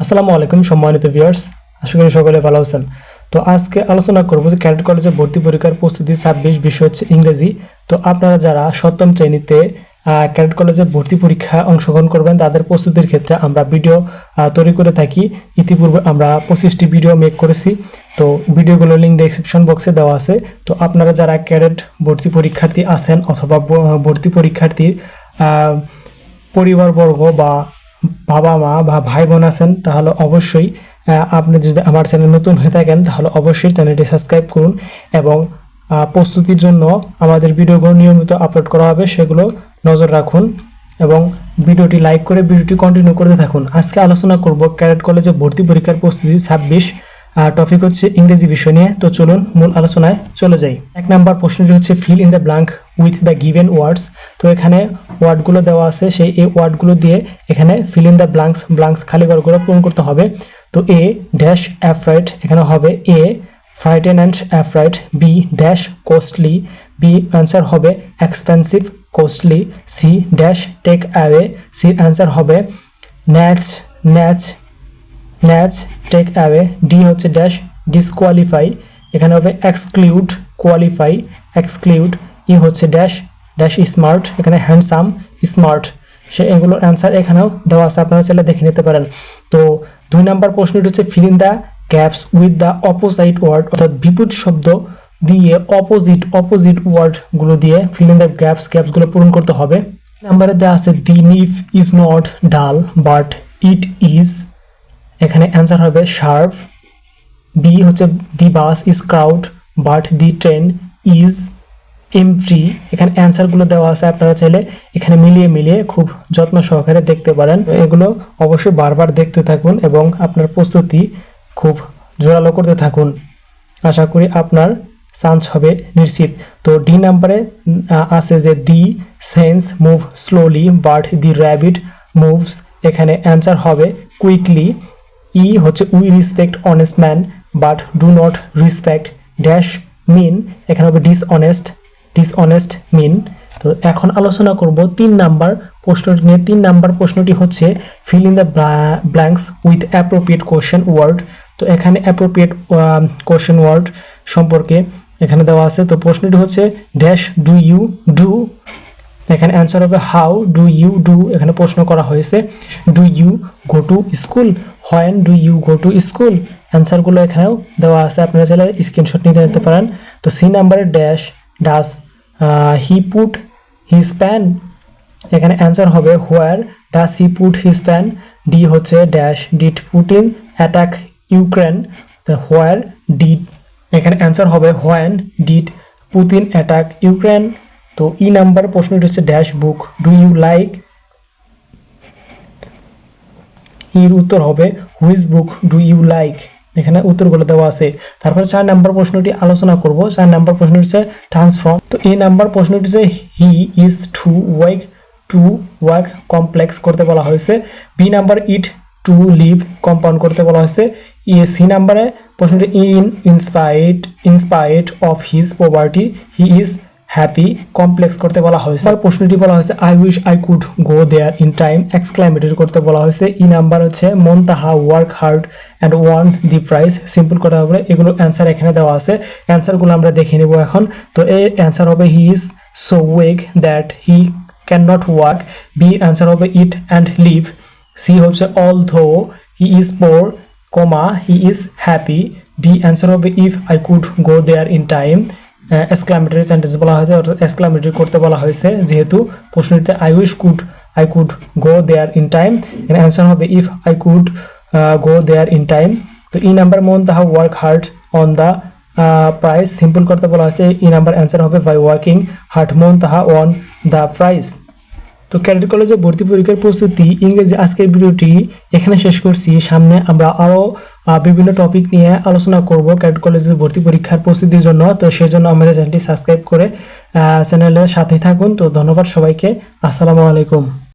আসসালামু আলাইকুম সম্মানিত ভিউয়ার্স আশা করি সকলে ভালো আছেন। তো আজকে আলোচনা করব যে ক্যাডেট কলেজে ভর্তি পরীক্ষার প্রস্তুতি ছাব্বিশ বিষয় হচ্ছে ইংরেজি। তো আপনারা যারা সপ্তম শ্রেণীতে ক্যাডেট কলেজে ভর্তি পরীক্ষা অংশগ্রহণ করবেন, তাদের প্রস্তুতির ক্ষেত্রে আমরা ভিডিও তৈরি করে থাকি। ইতিপূর্বে আমরা পঁচিশটি ভিডিও মেক করেছি। তো ভিডিওগুলোর লিঙ্ক ডেসক্রিপশন বক্সে দেওয়া আছে। তো আপনারা যারা ক্যাডেট ভর্তি পরীক্ষার্থী আছেন অথবা ভর্তি পরীক্ষার্থীর পরিবারবর্গ বা বাবা মা বা ভাই বোন আছেন, তাহলে অবশ্যই আপনি যদি আমার চ্যানেল নতুন হয়ে থাকেন, তাহলে অবশ্যই চ্যানেলটি সাবস্ক্রাইব করুন এবং প্রস্তুতির জন্য আমাদের ভিডিওগুলো নিয়মিত আপলোড করা হবে, সেগুলো নজর রাখুন এবং ভিডিওটি লাইক করে, ভিডিওটি কন্টিনিউ করতে থাকুন। আজকে আলোচনা করব ক্যারেট কলেজে ভর্তি পরীক্ষার প্রস্তুতি ছাব্বিশ। টপিক হচ্ছে ইংরেজি বিষয় নিয়ে। তো চলুন মূল আলোচনায় চলে যাই। এক নাম্বার প্রশ্নটি হচ্ছে fill in the blank with the given words তো এখানে ওয়ার্ডগুলো দেওয়া আছে, সেই এই ওয়ার্ডগুলো দিয়ে এখানে fill in the blanks blanks খালি ঘরগুলো পূরণ করতে হবে। তো এ ড্যাশ অ্যাফ্রাইট এখানে হবে A frightened and afraid B dash costly B answer হবে expensive costly C dash take away C answer হবে snatch snatch snatch take away D হচ্ছে ড্যাশ ডিসকোয়ালিফাই এখানে হবে এক্সক্লুড কোয়ালিফাই এক্সক্লুড ই হচ্ছে dash dash smart এখানে handsome smart সে এগুলোর answer এখানেও দেওয়া আছে, আপনারা চাইলে দেখে নিতে পারেন। তো দুই নাম্বার প্রশ্নটি হচ্ছে fill the gaps with the opposite word অর্থাৎ বিপরীত শব্দ দিয়ে অপোজিট অপোজিট ওয়ার্ডগুলো দিয়ে ফিল দ্য গ্যাপস গ্যাপসগুলো পূরণ করতে হবে। নাম্বারে দেওয়া আছে the knife is not dull but it is এখানে অ্যান্সার হবে শার্প বি হচ্ছে the bus is crowd but the train is empty এখানে অ্যান্সারগুলো দেওয়া আছে, আপনারা চাইলে এখানে মিলিয়ে মিলিয়ে খুব যত্ন সহকারে দেখতে পারেন। এগুলো অবশ্যই বারবার দেখতে থাকুন এবং আপনার প্রস্তুতি খুব জোরালো করতে থাকুন। আশা করি আপনার চান্স হবে নিশ্চিত। তো ডি নাম্বারে আছে যে the snails move slowly but the rabbit moves এখানে অ্যান্সার হবে কুইকলি ই হচ্ছে we respect honest man but do not respect dash mean এখানে হবে ডিসঅনেস্ট ডিসঅনেস্ট মিন তো এখন আলোচনা করব তিন নাম্বার প্রশ্নটি নিয়ে। তিন নাম্বার প্রশ্নটি হচ্ছে fill in the blanks with appropriate question word তো এখানে অ্যাপ্রোপ্রিয়েট কোশ্চেন ওয়ার্ড সম্পর্কে এখানে দেওয়া আছে। তো প্রশ্নটি হচ্ছে ড্যাশ ডু ইউ ডু এখানে অ্যান্সার হবে হাউ ডু ইউ ডু এখানে প্রশ্ন করা হয়েছে do you go to school when do you go to school অ্যান্সারগুলো এখানেও দেওয়া আছে, আপনারা চাইলে স্ক্রিনশট নিতে নিতে পারেন। তো সি নাম্বারে dash does he put his pen এখানে অ্যান্সার হবে where does he put his pen D হচ্ছে dash did Putin attack Ukraine where did এখানে অ্যান্সার হবে when did Putin attack Ukraine তো ই নাম্বার প্রশ্নটি হচ্ছে dash book do you like এর উত্তর হবে whose book do you like এখানে উত্তরগুলো দেওয়া আছে। তারপরে চার নাম্বার প্রশ্নটি আলোচনা করব। চার নাম্বার প্রশ্ন হচ্ছে ট্রান্সফর্ম তো এই নাম্বার প্রশ্নটি হচ্ছে he is to work to work complex করতে বলা হয়েছে। B number it to live compound করতে বলা হয়েছে। ই সি নাম্বারে প্রশ্নটি in in spite in spite of his poverty he is happy complex করতে বলা হয়েছে। আর প্রশ্নটি বলা হয়েছে I wish I could go there in time exclamatory করতে বলা হয়েছে। ই নাম্বার হচ্ছে মন তাহা work hard and won the prize simple করা হবে, এগুলো অ্যান্সার এখানে দেওয়া আছে। অ্যান্সারগুলো আমরা দেখে নেব এখন। তো এর অ্যান্সার হবে he is so weak that he can not work B answer হবে ইট অ্যান্ড লিভ সি হচ্ছে although he is poor comma he is happy D answer হবে if I could go there in time exclamatory sentence বলা হয়েছে exclamatory করতে বলা হয়েছে যেহেতু প্রশ্নটিতে I wish could I could go there in time এখানে answer হবে if I could go there in time তো ই নাম্বার মন তাহা work hard on the prize simple করতে বলা হয়েছে ই নাম্বার অ্যান্সার হবে বাই ওয়ার্কিং হার্ড মন তাহা অন দ্য প্রাইস তো ক্যাডেট কলেজে ভর্তি পরীক্ষার প্রস্তুতি ইংরেজি আজকের ভিডিওটি এখানে শেষ করছি সামনে আমরা আরও আহ, বিভিন্ন টপিক নিয়ে আলোচনা করব। ক্যাডেট কলেজে ভর্তি পরীক্ষার প্রস্তুতির জন্য। তো সেই জন্য আমাদের চ্যানেলটি সাবস্ক্রাইব করে চ্যানেলের সাথে থাকুন। তো ধন্যবাদ সবাইকে। আসসালামু আলাইকুম।